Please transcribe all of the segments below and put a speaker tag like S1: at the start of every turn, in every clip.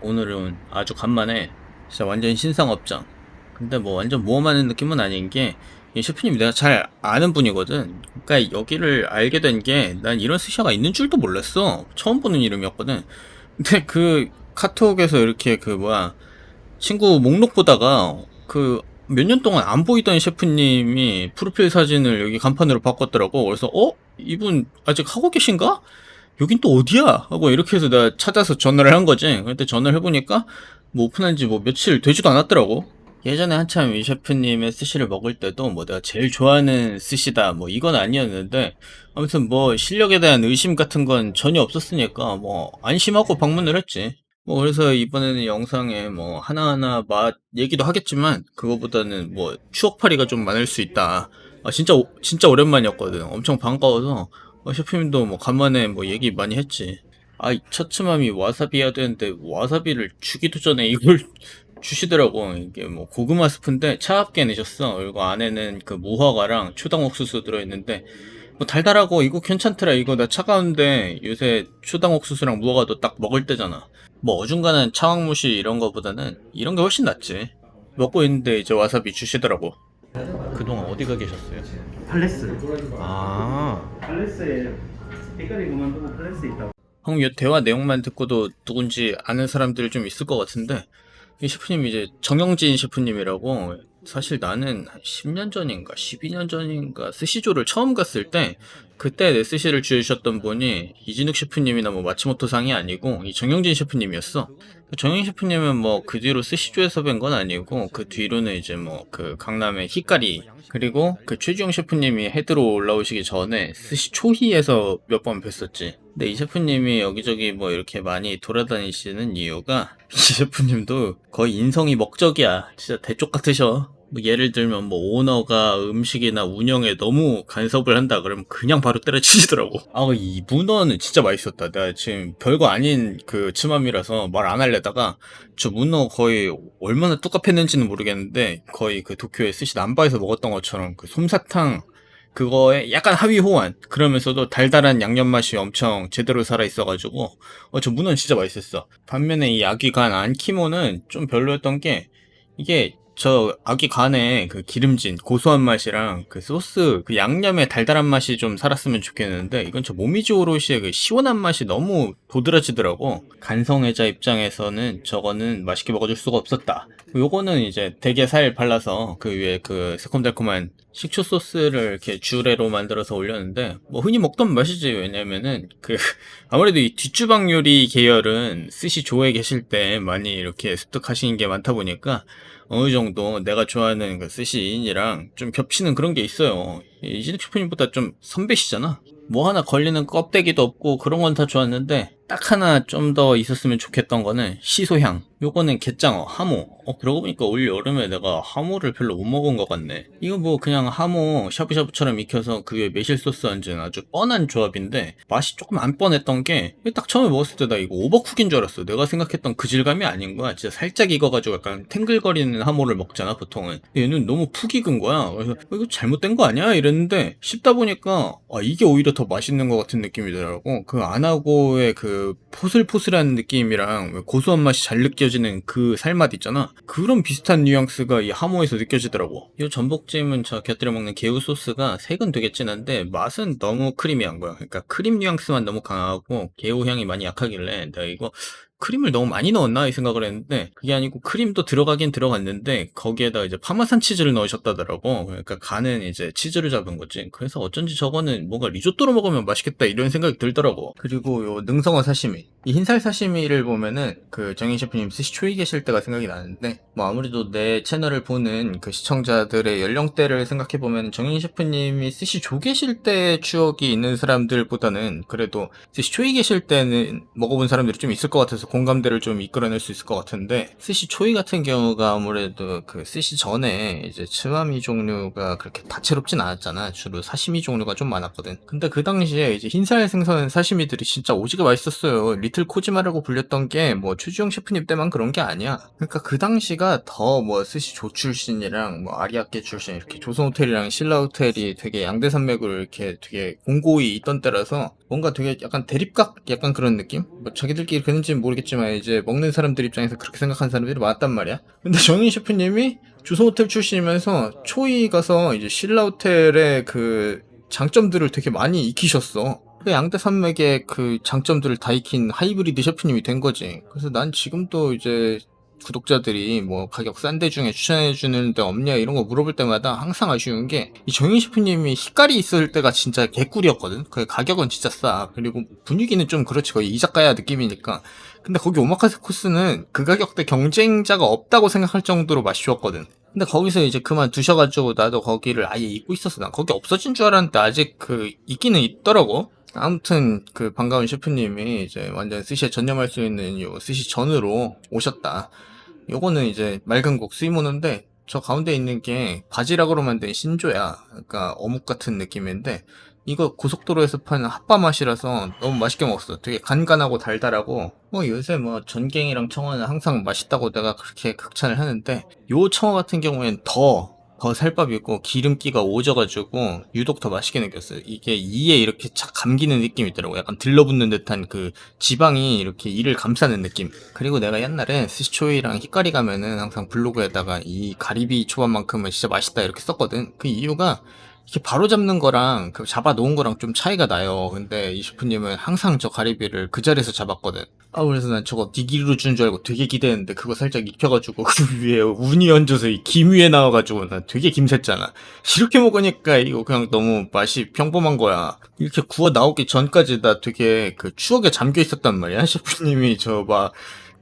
S1: 오늘은 아주 간만에 진짜 완전 신상업장. 근데 뭐 완전 모험하는 느낌은 아닌 게, 이 셰프님 내가 잘 아는 분이거든. 그러니까 여기를 알게 된 게 난 이런 스시가 있는 줄도 몰랐어. 처음 보는 이름이었거든. 근데 그 카톡에서 이렇게 그 뭐야 친구 목록 보다가 그 몇 년 동안 안 보이던 셰프님이 프로필 사진을 여기 간판으로 바꿨더라고. 그래서 어 이분 아직 하고 계신가? 여긴 또 어디야? 하고 이렇게 해서 내가 찾아서 전화를 한 거지. 근데 전화를 해보니까 뭐 오픈한 지 뭐 며칠 되지도 않았더라고. 예전에 한참 이 셰프님의 스시를 먹을 때도 뭐 내가 제일 좋아하는 스시다 뭐 이건 아니었는데 아무튼 뭐 실력에 대한 의심 같은 건 전혀 없었으니까 뭐 안심하고 방문을 했지. 뭐 그래서 이번에는 영상에 뭐 하나하나 맛 얘기도 하겠지만 그거보다는 뭐 추억팔이가 좀 많을 수 있다. 아 진짜 오- 진짜 오랜만이었거든. 엄청 반가워서 어, 셰프님도 뭐 간만에 뭐 얘기 많이 했지. 아, 이 처츠맘이 와사비야 되는데 와사비를 주기도 전에 이걸 주시더라고. 이게 뭐 고구마 스프인데 차갑게 내셨어. 그리고 안에는 그 무화과랑 초당 옥수수 들어있는데 뭐 달달하고 이거 괜찮더라. 이거 나 차가운데 요새 초당 옥수수랑 무화과도 딱 먹을 때잖아. 뭐 어중간한 차왕무시 이런 거보다는 이런 게 훨씬 낫지. 먹고 있는데 이제 와사비 주시더라고. 그동안 어디 가 계셨어요?
S2: 팔레스
S1: 아.
S2: 팔레스에 헷갈리 그만두고 팔레스에 있다고
S1: 방금 이 대화 내용만 듣고도 누군지 아는 사람들이 좀 있을 것 같은데 이 셰프님이 이제 정영진 셰프님이라고 사실 나는 한 10년 전인가 12년 전인가 스시조를 처음 갔을 때 그때 내 스시를 주셨던 분이 이진욱 셰프님이나 뭐 마치모토 상이 아니고 이 정영진 셰프님이었어. 그 정영진 셰프님은 뭐 그 뒤로 스시조에서 뵌 건 아니고 그 뒤로는 이제 뭐 그 강남의 히카리 그리고 그 최주영 셰프님이 헤드로 올라오시기 전에 스시 초희에서 몇 번 뵀었지. 근데 이 셰프님이 여기저기 뭐 이렇게 많이 돌아다니시는 이유가 이 셰프님도 거의 인성이 먹적이야. 진짜 대쪽 같으셔. 뭐 예를 들면 뭐 오너가 음식이나 운영에 너무 간섭을 한다 그러면 그냥 바로 때려치시더라고. 아 이 문어는 진짜 맛있었다. 내가 지금 별거 아닌 그 츠맘이라서 말안 하려다가 저 문어 거의 얼마나 뚝갑했는지는 모르겠는데 거의 그 도쿄의 스시 남바에서 먹었던 것처럼 그 솜사탕 그거에 약간 하위 호환 그러면서도 달달한 양념 맛이 엄청 제대로 살아 있어가지고 어 저 문어는 진짜 맛있었어 반면에 이 아기 간 안키모는 좀 별로였던 게 이게 저 아기 간에 그 기름진 고소한 맛이랑 그 소스 그 양념의 달달한 맛이 좀 살았으면 좋겠는데 이건 저 모미지 오롯이의 그 시원한 맛이 너무 도드라지더라고. 간성애자 입장에서는 저거는 맛있게 먹어줄 수가 없었다. 요거는 이제 대게 살 발라서 그 위에 그 새콤달콤한 식초 소스를 이렇게 주레로 만들어서 올렸는데 뭐 흔히 먹던 맛이지 왜냐면은 그 아무래도 이 뒷주방 요리 계열은 스시 조에 계실 때 많이 이렇게 습득하시는 게 많다 보니까 어느 정도 내가 좋아하는 그 스시인이랑 좀 겹치는 그런 게 있어요. 이 이진욱 셰프님보다 좀 선배시잖아. 뭐 하나 걸리는 껍데기도 없고 그런 건 다 좋았는데 딱 하나 좀 더 있었으면 좋겠던 거는 시소향. 요거는 갯장어, 하모. 어 그러고 보니까 올 여름에 내가 하모를 별로 못 먹은 것 같네. 이거 뭐 그냥 하모 샤브샤브처럼 익혀서 그게 매실 소스 얹은 아주 뻔한 조합인데 맛이 조금 안 뻔했던 게 딱 처음에 먹었을 때 나 이거 오버쿡인 줄 알았어. 내가 생각했던 그 질감이 아닌 거야. 진짜 살짝 익어가지고 약간 탱글거리는 하모를 먹잖아 보통은. 얘는 너무 푹 익은 거야. 그래서 어, 이거 잘못된 거 아니야? 이랬는데 씹다 보니까 아 이게 오히려 더 맛있는 것 같은 느낌이더라고. 그 안하고의 그 포슬포슬한 느낌이랑 왜 고소한 맛이 잘 느껴지는 그 살맛 있잖아. 그런 비슷한 뉘앙스가 이 하모에서 느껴지더라고. 이 전복찜은 저 곁들여 먹는 개우 소스가 색은 되게 진한데 맛은 너무 크리미한 거야. 그러니까 크림 뉘앙스만 너무 강하고 개우 향이 많이 약하길래 내가 이거 크림을 너무 많이 넣었나? 이 생각을 했는데 그게 아니고 크림도 들어가긴 들어갔는데 거기에다 이제 파마산 치즈를 넣으셨다더라고. 그러니까 간은 이제 치즈를 잡은 거지. 그래서 어쩐지 저거는 뭔가 리조또로 먹으면 맛있겠다 이런 생각이 들더라고. 그리고 요 능성어 사시미. 이 흰살 사시미를 보면은 그 정인 셰프님 스시 초이 계실 때가 생각이 나는데 뭐 아무래도 내 채널을 보는 그 시청자들의 연령대를 생각해 보면 정인 셰프님이 스시 조 계실 때 추억이 있는 사람들보다는 그래도 스시 초이 계실 때는 먹어본 사람들이 좀 있을 것 같아서 공감대를 좀 이끌어낼 수 있을 것 같은데 스시 초이 같은 경우가 아무래도 그 스시 전에 이제 츠마미 종류가 그렇게 다채롭진 않았잖아. 주로 사시미 종류가 좀 많았거든. 근데 그 당시에 이제 흰살 생선 사시미들이 진짜 오지게 맛있었어요. 리틀 코지마라고 불렸던 게뭐 최주영 셰프님 때만 그런 게 아니야. 그러니까 그 당시가 더 뭐 스시 조 출신이랑 뭐 아리아케 출신 이렇게 조선 호텔이랑 신라 호텔이 되게 양대 산맥으로 이렇게 되게 공고히 있던 때라서 뭔가 되게 약간 대립각 약간 그런 느낌? 뭐 자기들끼리 그런지는 모르겠지만 이제 먹는 사람들 입장에서 그렇게 생각하는 사람들이 많았단 말이야. 근데 정인 셰프님이 주소호텔 출신이면서 초이 가서 이제 신라 호텔의 그 장점들을 되게 많이 익히셨어. 그 양대 산맥의 그 장점들을 다 익힌 하이브리드 셰프님이 된 거지. 그래서 난 지금도 이제 구독자들이 뭐 가격 싼데 중에 추천해 주는 데 없냐 이런 거 물어볼 때마다 항상 아쉬운 게 이 정인 셰프님이 히카리 있을 때가 진짜 개꿀이었거든. 그 가격은 진짜 싸. 그리고 분위기는 좀 그렇지 거의 이자카야 느낌이니까. 근데 거기 오마카세 코스는 그 가격대 경쟁자가 없다고 생각할 정도로 맛있었거든. 근데 거기서 이제 그만 두셔가지고 나도 거기를 아예 잊고 있었어. 난 거기 없어진 줄 알았는데 아직 그 있기는 있더라고. 아무튼 그 반가운 셰프님이 이제 완전 스시에 전념할 수 있는 요 스시 전으로 오셨다. 요거는 이제 맑은 곡 스이모노인데 저 가운데 있는 게 바지락으로 만든 신조야. 그러니까 어묵 같은 느낌인데 이거 고속도로에서 파는 핫바 맛이라서 너무 맛있게 먹었어. 되게 간간하고 달달하고 뭐 요새 뭐 전갱이랑 청어는 항상 맛있다고 내가 그렇게 극찬을 하는데 요 청어 같은 경우엔 더 더 살밥이고 기름기가 오져가지고 유독 더 맛있게 느꼈어요. 이게 이에 이렇게 착 감기는 느낌이 있더라고. 약간 들러붙는 듯한 그 지방이 이렇게 이를 감싸는 느낌. 그리고 내가 옛날에 스시초이랑 히카리 가면은 항상 블로그에다가 이 가리비 초밥만큼은 진짜 맛있다 이렇게 썼거든. 그 이유가 이렇게 바로 잡는 거랑 그 잡아 놓은 거랑 좀 차이가 나요. 근데 이 셰프님은 항상 저 가리비를 그 자리에서 잡았거든. 아 그래서 난 저거 니기로 준줄 알고 되게 기대했는데 그거 살짝 익혀가지고 그 위에 운이 얹어서 이 김 위에 나와가지고 난 되게 김샜잖아. 이렇게 먹으니까 이거 그냥 너무 맛이 평범한 거야. 이렇게 구워 나오기 전까지 나 되게 그 추억에 잠겨 있었단 말이야. 셰프님이 저 막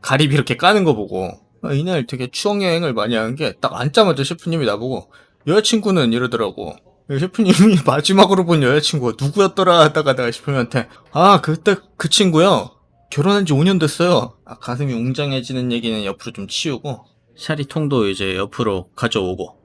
S1: 가리비 이렇게 까는 거 보고 아, 이날 되게 추억 여행을 많이 한 게 딱 앉자마자 셰프님이 나보고 여자친구는 이러더라고. 셰프님이 마지막으로 본 여자친구가 누구였더라 하다가 내가 셰프님한테 아 그때 그 친구요 결혼한 지 5년 됐어요. 아, 가슴이 웅장해지는 얘기는 옆으로 좀 치우고. 샤리통도 이제 옆으로 가져오고.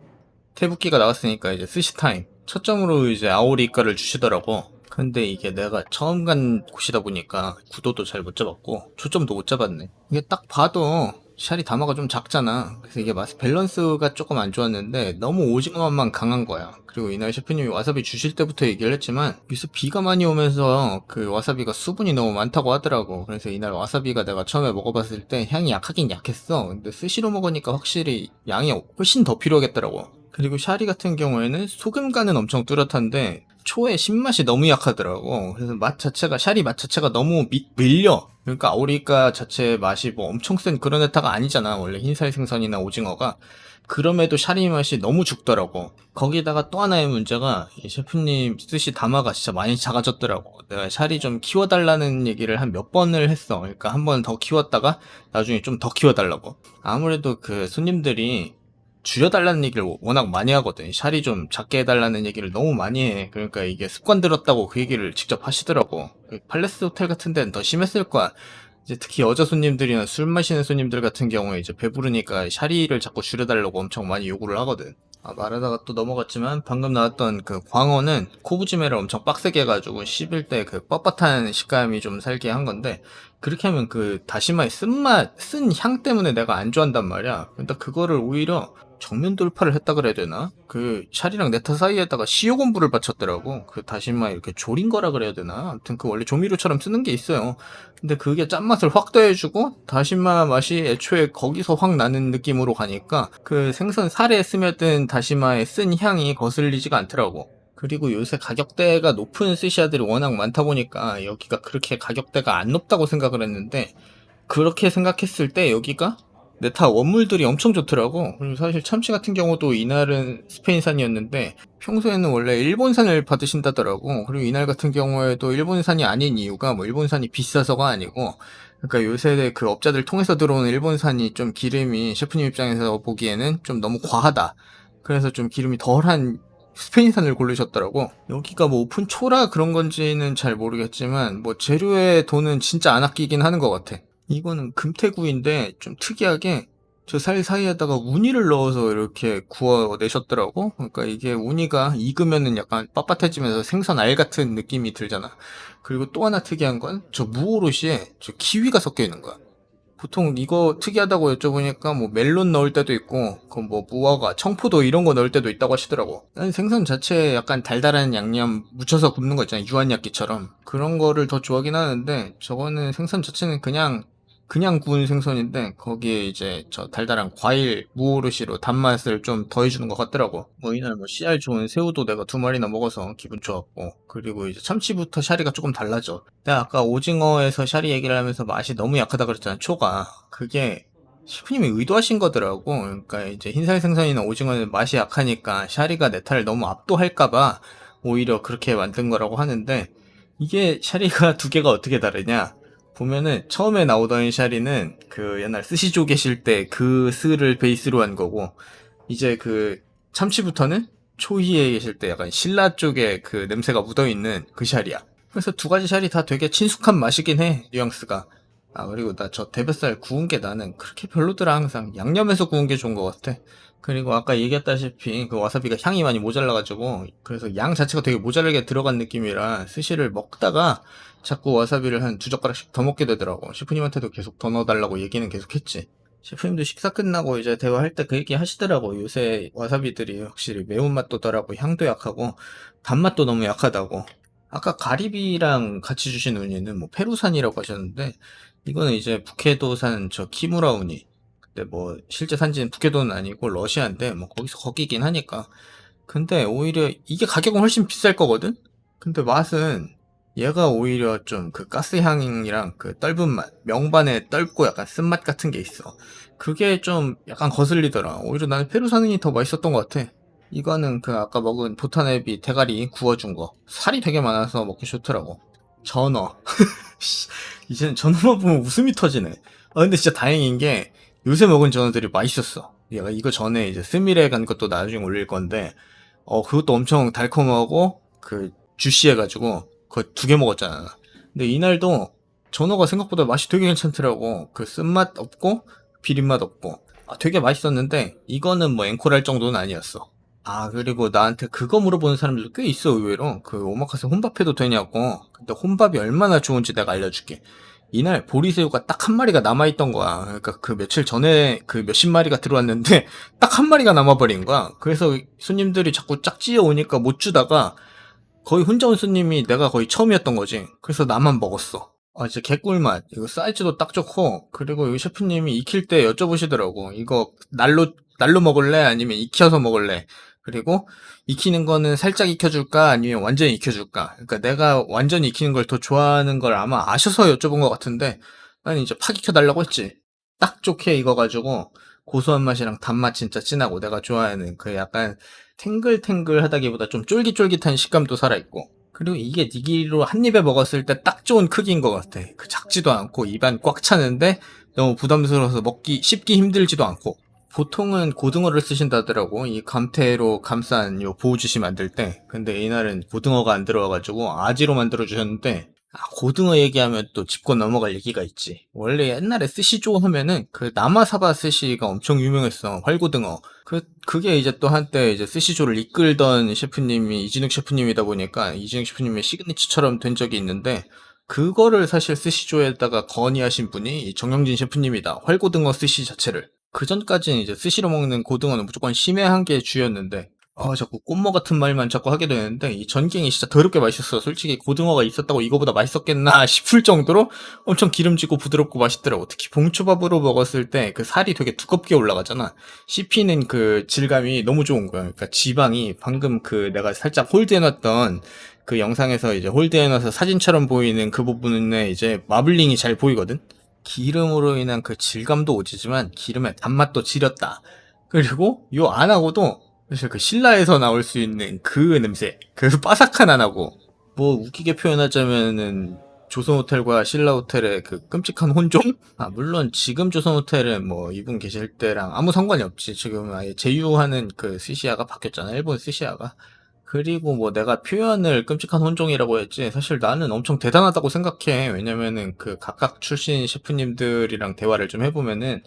S1: 태북기가 나왔으니까 이제 스시 타임. 첫 점으로 이제 아오리가를 주시더라고. 근데 이게 내가 처음 간 곳이다 보니까 구도도 잘 못 잡았고 초점도 못 잡았네. 이게 딱 봐도 샤리 다마가 좀 작잖아. 그래서 이게 맛 밸런스가 조금 안 좋았는데 너무 오징어 맛만 강한 거야. 그리고 이날 셰프님이 와사비 주실 때부터 얘기를 했지만 여기서 비가 많이 오면서 그 와사비가 수분이 너무 많다고 하더라고. 그래서 이날 와사비가 내가 처음에 먹어봤을 때 향이 약하긴 약했어. 근데 스시로 먹으니까 확실히 양이 훨씬 더 필요하겠더라고. 그리고 샤리 같은 경우에는 소금 간은 엄청 뚜렷한데 초의 신맛이 너무 약하더라고. 그래서 맛 자체가 샤리 맛 자체가 너무 미, 밀려. 그러니까 아오리카 자체 맛이 뭐 엄청 센 그런 애타가 아니잖아. 원래 흰살 생선이나 오징어가. 그럼에도 샤리 맛이 너무 죽더라고. 거기다가 또 하나의 문제가 이 셰프님 스시 다마가 진짜 많이 작아졌더라고. 내가 샤리 좀 키워달라는 얘기를 한 몇 번을 했어. 그러니까 한 번 더 키웠다가 나중에 좀 더 키워달라고. 아무래도 그 손님들이 줄여달라는 얘기를 워낙 많이 하거든. 샤리 좀 작게 해달라는 얘기를 너무 많이 해. 그러니까 이게 습관 들었다고 그 얘기를 직접 하시더라고. 그 팔레스 호텔 같은 데는 더 심했을 거야. 이제 특히 여자 손님들이나 술 마시는 손님들 같은 경우에 이제 배부르니까 샤리를 자꾸 줄여달라고 엄청 많이 요구를 하거든. 아, 말하다가 또 넘어갔지만 방금 나왔던 그 광어는 코부지메를 엄청 빡세게 해가지고 씹을 때 그 뻣뻣한 식감이 좀 살게 한 건데 그렇게 하면 그 다시마의 쓴맛, 쓴 향 때문에 내가 안 좋아한단 말이야. 근데 그거를 오히려 정면 돌파를 했다 그래야 되나? 그 샤리랑 네타 사이에다가 시오 공부를 바쳤더라고. 그 다시마 이렇게 졸인 거라 그래야 되나? 아무튼 그 원래 조미료처럼 쓰는 게 있어요. 근데 그게 짠맛을 확 더해주고 다시마 맛이 애초에 거기서 확 나는 느낌으로 가니까 그 생선 살에 스며든 다시마의 쓴 향이 거슬리지가 않더라고. 그리고 요새 가격대가 높은 스시야들이 워낙 많다 보니까 여기가 그렇게 가격대가 안 높다고 생각을 했는데 그렇게 생각했을 때 여기가 네타 원물들이 엄청 좋더라고. 그리고 사실 참치 같은 경우도 이날은 스페인산이었는데 평소에는 원래 일본산을 받으신다더라고. 그리고 이날 같은 경우에도 일본산이 아닌 이유가 뭐 일본산이 비싸서가 아니고 그러니까 요새 그 업자들 통해서 들어오는 일본산이 좀 기름이 셰프님 입장에서 보기에는 좀 너무 과하다. 그래서 좀 기름이 덜한 스페인산을 고르셨더라고. 여기가 뭐 오픈 초라 그런 건지는 잘 모르겠지만 뭐 재료에 돈은 진짜 안 아끼긴 하는 것 같아. 이거는 금태구인데 좀 특이하게 저살 사이에다가 우니를 넣어서 이렇게 구워내셨더라고. 그러니까 이게 우니가 익으면은 약간 빳빳해지면서 생선 알 같은 느낌이 들잖아. 그리고 또 하나 특이한 건 저 무오롯이에 저 키위가 섞여 있는 거야. 보통 이거 특이하다고 여쭤보니까 뭐 멜론 넣을 때도 있고 그뭐 무화과, 청포도 이런 거 넣을 때도 있다고 하시더라고. 난 생선 자체에 약간 달달한 양념 묻혀서 굽는 거 있잖아요. 유한야끼처럼 그런 거를 더 좋아하긴 하는데 저거는 생선 자체는 그냥 그냥 구운 생선인데 거기에 이제 저 달달한 과일 무오르시로 단맛을 좀 더해주는 것 같더라고. 뭐 이날 뭐 씨알 좋은 새우도 내가 두 마리나 먹어서 기분 좋았고 그리고 이제 참치부터 샤리가 조금 달라져. 내가 아까 오징어에서 샤리 얘기를 하면서 맛이 너무 약하다 그랬잖아 초가. 그게 셰프님이 의도하신 거더라고. 그러니까 이제 흰살 생선이나 오징어는 맛이 약하니까 샤리가 내 탈을 너무 압도할까봐 오히려 그렇게 만든 거라고 하는데 이게 샤리가 두 개가 어떻게 다르냐? 보면은 처음에 나오던 샤리는 그 옛날 스시조 계실 때 그 스를 베이스로 한 거고 이제 그 참치부터는 초희에 계실 때 약간 신라 쪽에 그 냄새가 묻어 있는 그 샤리야. 그래서 두 가지 샤리 다 되게 친숙한 맛이긴 해 뉘앙스가. 아 그리고 나 저 대뱃살 구운 게 나는 그렇게 별로더라 항상 양념해서 구운 게 좋은 것 같아. 그리고 아까 얘기했다시피 그 와사비가 향이 많이 모자라가지고 그래서 양 자체가 되게 모자라게 들어간 느낌이라 스시를 먹다가 자꾸 와사비를 한 두 젓가락씩 더 먹게 되더라고. 셰프님한테도 계속 더 넣어달라고 얘기는 계속 했지. 셰프님도 식사 끝나고 이제 대화할 때 그 얘기 하시더라고. 요새 와사비들이 확실히 매운맛도 덜하고 향도 약하고 단맛도 너무 약하다고. 아까 가리비랑 같이 주신 우니는 뭐 페루산이라고 하셨는데 이거는 이제 북해도산 저 키무라 우니. 근데 뭐 실제 산지는 북해도는 아니고 러시아인데 뭐 거기서 거기긴 하니까. 근데 오히려 이게 가격은 훨씬 비쌀 거거든? 근데 맛은 얘가 오히려 좀 그 가스향이랑 그 떫은 맛, 명반에 떫고 약간 쓴맛 같은 게 있어. 그게 좀 약간 거슬리더라. 오히려 나는 페루산이 더 맛있었던 것 같아. 이거는 그 아까 먹은 보타네비 대가리 구워준 거. 살이 되게 많아서 먹기 좋더라고. 전어. 씨, 이제는 전어만 보면 웃음이 터지네. 아, 근데 진짜 다행인 게 요새 먹은 전어들이 맛있었어. 얘가 이거 전에 이제 스미레 간 것도 나중에 올릴 건데, 어, 그것도 엄청 달콤하고, 그, 주시해가지고, 그거 두개 먹었잖아. 근데 이날도 전어가 생각보다 맛이 되게 괜찮더라고. 그 쓴맛 없고 비린맛 없고. 아, 되게 맛있었는데 이거는 뭐 앵콜할 정도는 아니었어. 아 그리고 나한테 그거 물어보는 사람들도 꽤 있어 의외로. 그 오마카세 혼밥해도 되냐고. 근데 혼밥이 얼마나 좋은지 내가 알려줄게. 이날 보리새우가 딱 한 마리가 남아있던 거야. 그러니까 그 며칠 전에 그 몇십 마리가 들어왔는데 딱 한 마리가 남아버린 거야. 그래서 손님들이 자꾸 짝지어 오니까 못 주다가 거의 혼자 온 손님이 내가 거의 처음이었던 거지. 그래서 나만 먹었어. 아, 진짜 개꿀맛. 이거 사이즈도 딱 좋고, 그리고 여기 셰프님이 익힐 때 여쭤보시더라고. 이거 날로, 날로 먹을래? 아니면 익혀서 먹을래? 그리고 익히는 거는 살짝 익혀줄까? 아니면 완전히 익혀줄까? 그러니까 내가 완전히 익히는 걸 더 좋아하는 걸 아마 아셔서 여쭤본 것 같은데, 나는 이제 팍 익혀달라고 했지. 딱 좋게 익어가지고, 고소한 맛이랑 단맛 진짜 진하고, 내가 좋아하는 그 약간 탱글탱글하다기보다 좀 쫄깃쫄깃한 식감도 살아있고. 그리고 이게 니기리로 한 입에 먹었을 때 딱 좋은 크기인 것 같아. 그 작지도 않고 입안 꽉 차는데 너무 부담스러워서 먹기 씹기 힘들지도 않고. 보통은 고등어를 쓰신다더라고. 이 감태로 감싼 요 보우주시 만들 때. 근데 이날은 고등어가 안 들어와가지고 아지로 만들어 주셨는데 아, 고등어 얘기하면 또 짚고 넘어갈 얘기가 있지. 원래 옛날에 스시조 하면은 그 나마사바 스시가 엄청 유명했어. 활고등어. 그, 그게 이제 또 한때 이제 스시조를 이끌던 셰프님이 이진욱 셰프님이다 보니까 이진욱 셰프님의 시그니처처럼 된 적이 있는데 그거를 사실 스시조에다가 건의하신 분이 이 정영진 셰프님이다. 활고등어 스시 자체를. 그 전까지는 이제 스시로 먹는 고등어는 무조건 심해한 게 주였는데 아, 자꾸 꽃모 같은 말만 자꾸 하게 되는데, 이 전갱이 진짜 더럽게 맛있었어. 솔직히 고등어가 있었다고 이거보다 맛있었겠나 싶을 정도로 엄청 기름지고 부드럽고 맛있더라고. 특히 봉초밥으로 먹었을 때 그 살이 되게 두껍게 올라가잖아. 씹히는 그 질감이 너무 좋은 거야. 그러니까 지방이 방금 그 내가 살짝 홀드해놨던 그 영상에서 이제 홀드해놔서 사진처럼 보이는 그 부분에 이제 마블링이 잘 보이거든? 기름으로 인한 그 질감도 오지지만 기름의 단맛도 지렸다. 그리고 요 안하고도 사실 그 신라에서 나올 수 있는 그 냄새, 그 바삭한 안하고. 뭐 웃기게 표현하자면은 조선호텔과 신라호텔의 그 끔찍한 혼종? 아 물론 지금 조선호텔은 뭐 이분 계실 때랑 아무 상관이 없지. 지금 아예 제휴하는 그 스시야가 바뀌었잖아 일본 스시야가. 그리고 뭐 내가 표현을 끔찍한 혼종이라고 했지. 사실 나는 엄청 대단하다고 생각해. 왜냐면은 그 각각 출신 셰프님들이랑 대화를 좀 해보면은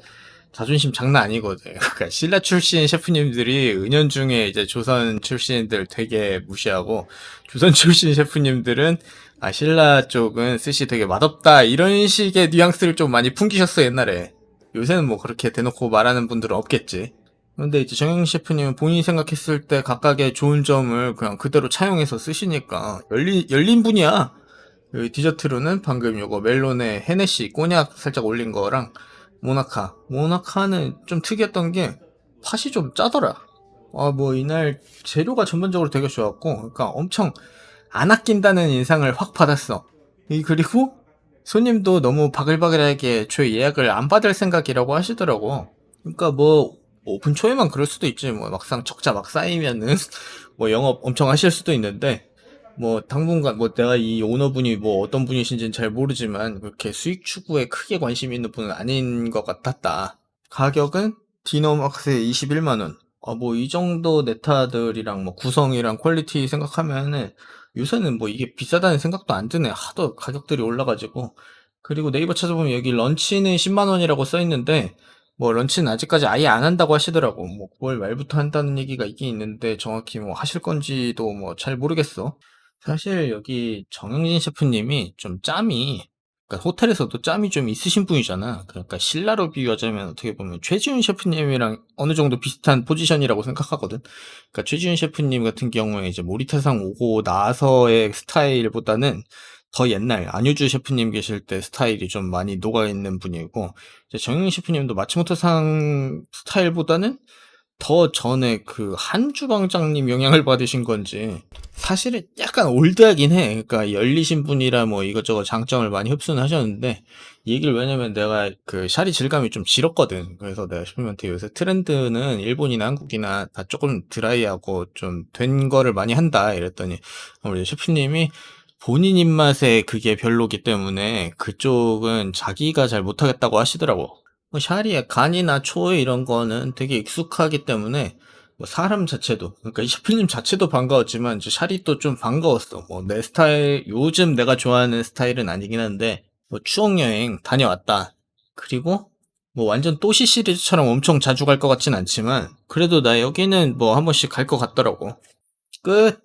S1: 자존심 장난 아니거든. 그러니까 신라 출신 셰프님들이 은연중에 이제 조선 출신들 되게 무시하고 조선 출신 셰프님들은 아, 신라 쪽은 스시 되게 맛없다. 이런 식의 뉘앙스를 좀 많이 풍기셨어, 옛날에. 요새는 뭐 그렇게 대놓고 말하는 분들은 없겠지. 근데 이제 정영 셰프님은 본인이 생각했을 때 각각의 좋은 점을 그냥 그대로 차용해서 쓰시니까 열린, 열린 분이야. 디저트로는 방금 요거 멜론에 헤네시 꼬냑 살짝 올린 거랑 모나카. 모나카는 좀 특이했던 게 팥이 좀 짜더라. 아, 뭐 이날 재료가 전반적으로 되게 좋았고, 그러니까 엄청 안 아낀다는 인상을 확 받았어. 이 그리고 손님도 너무 바글바글하게 저 예약을 안 받을 생각이라고 하시더라고. 그러니까 뭐 오픈 초에만 그럴 수도 있지. 뭐 막상 적자 막 쌓이면은 뭐 영업 엄청 하실 수도 있는데 뭐 당분간 뭐 내가 이 오너분이 뭐 어떤 분이신지는 잘 모르지만 그렇게 수익 추구에 크게 관심 있는 분은 아닌 것 같았다. 가격은 디너막스에 21만 원. 아 뭐 이 정도 네타들이랑 뭐 구성이랑 퀄리티 생각하면은 요새는 뭐 이게 비싸다는 생각도 안 드네. 하도 가격들이 올라가지고. 그리고 네이버 찾아보면 여기 런치는 10만 원이라고 써 있는데 뭐 런치는 아직까지 아예 안 한다고 하시더라고. 뭐 9월 말부터 한다는 얘기가 있긴 있는데 정확히 뭐 하실 건지도 뭐 잘 모르겠어. 사실 여기 정영진 셰프님이 좀 짬이 그러니까 호텔에서도 짬이 좀 있으신 분이잖아. 그러니까 신라로 비유하자면 어떻게 보면 최지훈 셰프님이랑 어느 정도 비슷한 포지션이라고 생각하거든. 그러니까 최지훈 셰프님 같은 경우에 이제 모리타상 오고 나서의 스타일보다는 더 옛날 안유주 셰프님 계실 때 스타일이 좀 많이 녹아 있는 분이고 이제 정영 셰프님도 마츠모토상 스타일보다는 더 전에 그 한주 방장님 영향을 받으신 건지 사실은 약간 올드하긴 해. 그러니까 열리신 분이라 뭐 이것저것 장점을 많이 흡수는 하셨는데 이 얘기를 왜냐면 내가 그 샤리 질감이 좀 지렸거든. 그래서 내가 셰프님한테 요새 트렌드는 일본이나 한국이나 다 조금 드라이하고 좀 된 거를 많이 한다 이랬더니 우리 셰프님이 본인 입맛에 그게 별로기 때문에 그쪽은 자기가 잘 못하겠다고 하시더라고. 뭐 샤리의 간이나 초 이런 거는 되게 익숙하기 때문에 뭐 사람 자체도 그러니까 이 셰프님 자체도 반가웠지만 이제 샤리도 좀 반가웠어. 뭐 내 스타일 요즘 내가 좋아하는 스타일은 아니긴 한데 뭐 추억 여행 다녀왔다. 그리고 뭐 완전 또시 시리즈처럼 엄청 자주 갈 것 같진 않지만 그래도 나 여기는 뭐 한 번씩 갈 것 같더라고. 끝.